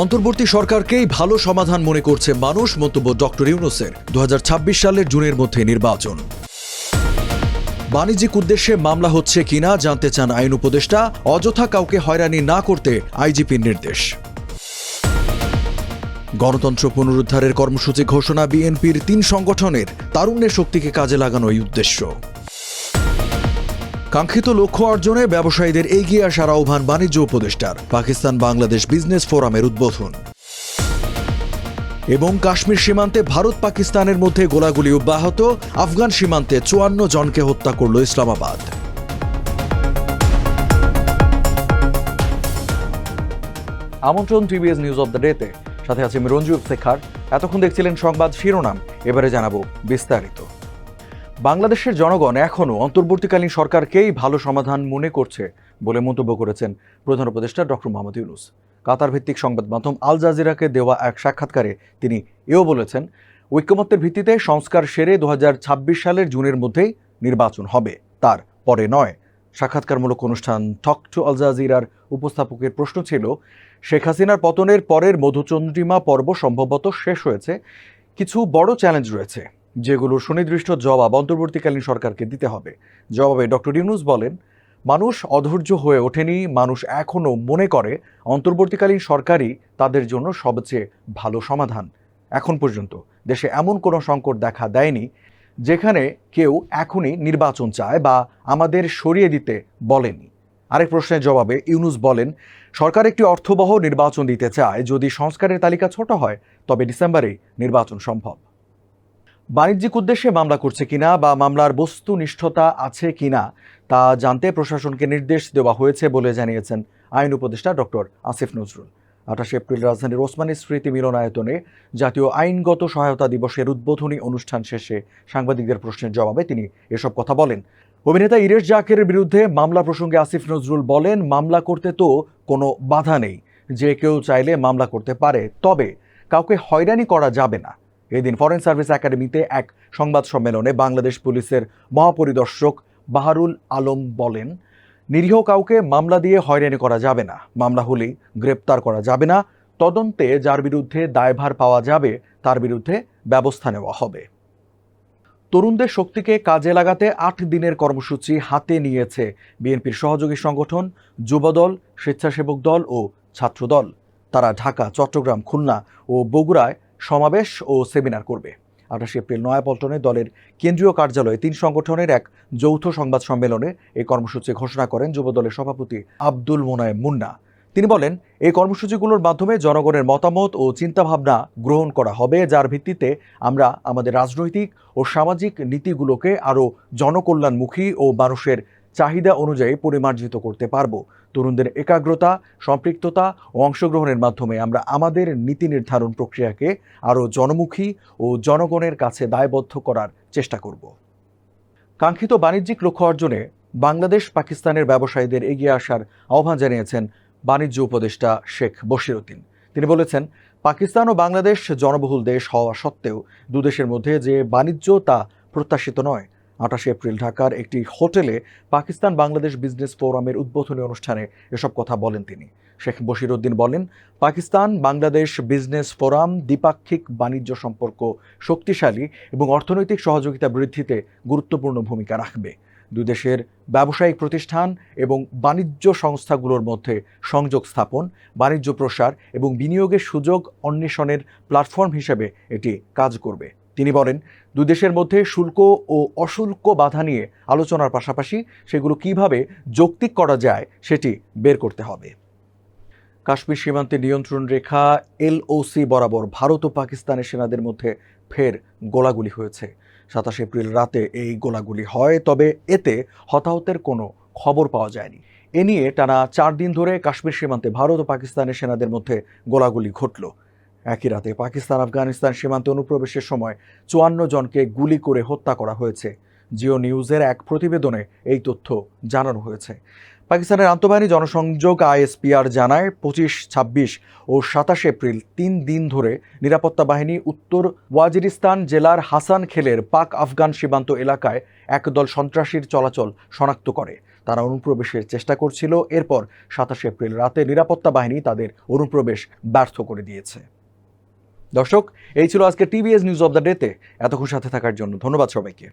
অন্তর্বর্তী সরকারকেই ভালো সমাধান মনে করছে মানুষ, মন্তব্য ডক্টর ইউনুসের দু সালের জুনের মধ্যে নির্বাচন। বাণিজ্যিক উদ্দেশ্যে মামলা হচ্ছে কিনা জানতে চান আইন উপদেষ্টা, অযথা কাউকে হয়রানি না করতে আইজিপির নির্দেশ। গণতন্ত্র পুনরুদ্ধারের কর্মসূচি ঘোষণা বিএনপির তিন সংগঠনের, তারুণ্যের শক্তিকে কাজে লাগানোই উদ্দেশ্য। কাঙ্ক্ষিত লক্ষ্য অর্জনে ব্যবসায়ীদের এগিয়ে আসার আহ্বান বাণিজ্য উপদেষ্টার। পাকিস্তান বাংলাদেশ বিজনেস ফোরামের উদ্বোধন। এবং কাশ্মীর সীমান্তে ভারত পাকিস্তানের মধ্যে গোলাগুলি অব্যাহত, আফগান সীমান্তে চুয়ান্ন জনকে হত্যা করল ইসলামাবাদ। আমন্ত্রণ টিভিএস নিউজ অব দ্য ডেতে। সাথে আছে আমি রঞ্জু শেখার এতক্ষণ দেখছিলেন সংবাদ শিরোনাম। এবারে জানাব বিস্তারিত। বাংলাদেশের জনগণ এখনও অন্তর্বর্তীকালীন সরকারকেই ভালো সমাধান মনে করছে বলে মন্তব্য করেছেন প্রধান উপদেষ্টা ডক্টর মোহাম্মদ ইউনুস। কাতার ভিত্তিক সংবাদ মাধ্যম আল জাজিরাকে দেওয়া এক সাক্ষাৎকারে তিনি এও বলেছেন, ঐক্যমত্যের ভিত্তিতে সংস্কার সেরে দু হাজার ছাব্বিশ সালের জুনের মধ্যেই নির্বাচন হবে, তার পরে নয়। সাক্ষাৎকারমূলক অনুষ্ঠান টক টু আল জাজিরার উপস্থাপকের প্রশ্ন ছিল, শেখ হাসিনার পতনের পরের মধুচন্দ্রিমা পর্ব সম্ভবত শেষ হয়েছে, কিছু বড় চ্যালেঞ্জ রয়েছে। যেগুলোর সুনির্দিষ্ট জবাব অন্তর্বর্তীকালীন সরকারকে দিতে হবে। জবাবে ডক্টর ইউনুস বলেন, মানুষ অধৈর্য হয়ে ওঠেনি, মানুষ এখনও মনে করে অন্তর্বর্তীকালীন সরকারই তাদের জন্য সবচেয়ে ভালো সমাধান। এখন পর্যন্ত দেশে এমন কোনো সংকট দেখা দেয়নি যেখানে কেউ এখনই নির্বাচন চায় বা আমাদের সরিয়ে দিতে বলেনি। আরেক প্রশ্নের জবাবে ইউনুস বলেন, সরকার একটি অর্থবহ নির্বাচন দিতে চায়। যদি সংস্কারের তালিকা ছোট হয়, তবে ডিসেম্বরেই নির্বাচন সম্ভব। বাণিজ্যিক উদ্দেশ্যে মামলা করছে কিনা বা মামলার বস্তুনিষ্ঠতা আছে কিনা তা জানতে প্রশাসনকে নির্দেশ দেওয়া হয়েছে বলে জানিয়েছেন আইন উপদেষ্টা ডক্টর আসিফ নজরুল। আঠাশে এপ্রিল রাজধানীর ওসমানী স্মৃতি মিলনায়তনে জাতীয় আইনগত সহায়তা দিবসের উদ্বোধনী অনুষ্ঠান শেষে সাংবাদিকদের প্রশ্নের জবাবে তিনি এসব কথা বলেন। অভিনেতা ইরেশ জাকের বিরুদ্ধে মামলা প্রসঙ্গে আসিফ নজরুল বলেন, মামলা করতে তো কোনো বাধা নেই। যে কেউ চাইলে মামলা করতে পারে। তবে কাউকে হয়রানি করা যাবে না। এদিন ফরেন সার্ভিস একাডেমিতে এক সংবাদ সম্মেলনে বাংলাদেশ পুলিশের মহাপরিদর্শক বাহারুল আলম বলেন, নিরীহ কাউকে মামলা দিয়ে হয়রানি করা যাবে না, মামলা হলেই গ্রেপ্তার করা যাবে না, তদন্তে যার বিরুদ্ধে দায়ভার পাওয়া যাবে, তার বিরুদ্ধে ব্যবস্থা নেওয়া হবে। তরুণদের শক্তিকে কাজে লাগাতে আট দিনের কর্মসূচি হাতে নিয়েছে বিএনপির সহযোগী সংগঠন, যুবদল, স্বেচ্ছাসেবক দল ও ছাত্রদল। তারা ঢাকা, চট্টগ্রাম, খুলনা ও বগুড়ায় সমাবেশ ও সেমিনার করবে। আঠাশে এপ্রিল নয়াপল্টনে দলের কেন্দ্রীয় কার্যালয়ে তিন সংগঠনের এক যৌথ সংবাদ সম্মেলনে এই কর্মসূচি ঘোষণা করেন যুবদলের সভাপতি আব্দুল মোনায়েম মুন্না। তিনি বলেন এই কর্মসূচিগুলোর মাধ্যমে জনগণের মতামত ও চিন্তাভাবনা গ্রহণ করা হবে, যার ভিত্তিতে আমরা আমাদের রাজনৈতিক ও সামাজিক নীতিগুলোকে আরও জনকল্যাণমুখী ও মানুষের চাহিদা অনুযায়ী পরিমার্জিত করতে পারব। তরুণদের একাগ্রতা, সম্পৃক্ততা ও অংশগ্রহণের মাধ্যমে আমরা আমাদের নীতি নির্ধারণ প্রক্রিয়াকে আরও জনমুখী ও জনগণের কাছে দায়বদ্ধ করার চেষ্টা করব। কাঙ্ক্ষিত বাণিজ্যিক লক্ষ্য অর্জনে বাংলাদেশ পাকিস্তানের ব্যবসায়ীদের এগিয়ে আসার আহ্বান জানিয়েছেন বাণিজ্য উপদেষ্টা শেখ বশিরউদ্দিন। তিনি বলেছেন, পাকিস্তান ও বাংলাদেশ জনবহুল দেশ হওয়া সত্ত্বেও দুদেশের মধ্যে যে বাণিজ্য তা প্রত্যাশিত নয়। আঠাশে এপ্রিল ঢাকার একটি হোটেলে পাকিস্তান বাংলাদেশ বিজনেস ফোরামের উদ্বোধনী অনুষ্ঠানে এসব কথা বলেন তিনি। শেখ বশিরউদ্দিন বলেন, পাকিস্তান, বাংলাদেশ বিজনেস ফোরাম দ্বিপাক্ষিক বাণিজ্য সম্পর্ক শক্তিশালী এবং অর্থনৈতিক সহযোগিতা বৃদ্ধিতে গুরুত্বপূর্ণ ভূমিকা রাখবে। দুই দেশের ব্যবসায়িক প্রতিষ্ঠান এবং বাণিজ্য সংস্থাগুলোর মধ্যে সংযোগ স্থাপন, বাণিজ্য প্রসার এবং বিনিয়োগের সুযোগ অন্বেষণের প্ল্যাটফর্ম হিসেবে এটি কাজ করবে। তিনি বলেন দুই দেশের মধ্যে শুল্ক ও অশুল্ক বাধা নিয়ে আলোচনার পাশাপাশি সেগুলো কীভাবে যৌক্তিক করা যায় সেটি বের করতে হবে। কাশ্মীর সীমান্তে নিয়ন্ত্রণ রেখা এলওসি বরাবর ভারত ও পাকিস্তানের সেনাদের মধ্যে ফের গোলাগুলি হয়েছে। সাতাশ এপ্রিল রাতে এই গোলাগুলি হয়, তবে এতে হতাহতের কোনো খবর পাওয়া যায়নি। এ নিয়ে টানা চার দিন ধরে কাশ্মীর সীমান্তে ভারত ও পাকিস্তানের সেনাদের মধ্যে গোলাগুলি ঘটল। একই রাতে পাকিস্তান, আফগানিস্তান সীমান্তে অনুপ্রবেশের সময় চুয়ান্ন জনকে গুলি করে হত্যা করা হয়েছে। জিও নিউজের এক প্রতিবেদনে এই তথ্য জানানো হয়েছে। পাকিস্তানের আন্তঃবাহিনী জনসংযোগ আইএসপিআর জানায়, পঁচিশ, ছাব্বিশ ও সাতাশ এপ্রিল, তিন দিন ধরে নিরাপত্তা বাহিনী উত্তর ওয়াজিরিস্তান জেলার হাসান খেলের পাক আফগান সীমান্ত এলাকায় একদল সন্ত্রাসীর চলাচল শনাক্ত করে। তারা অনুপ্রবেশের চেষ্টা করছিল, এরপর সাতাশে এপ্রিল রাতে নিরাপত্তা বাহিনী তাদের অনুপ্রবেশ ব্যর্থ করে দিয়েছে। দর্শক, এই ছিল আজকে টিভিএস নিউজ অব দ্য ডেতে এতক্ষণ সাথে থাকার জন্য ধন্যবাদ সবাইকে।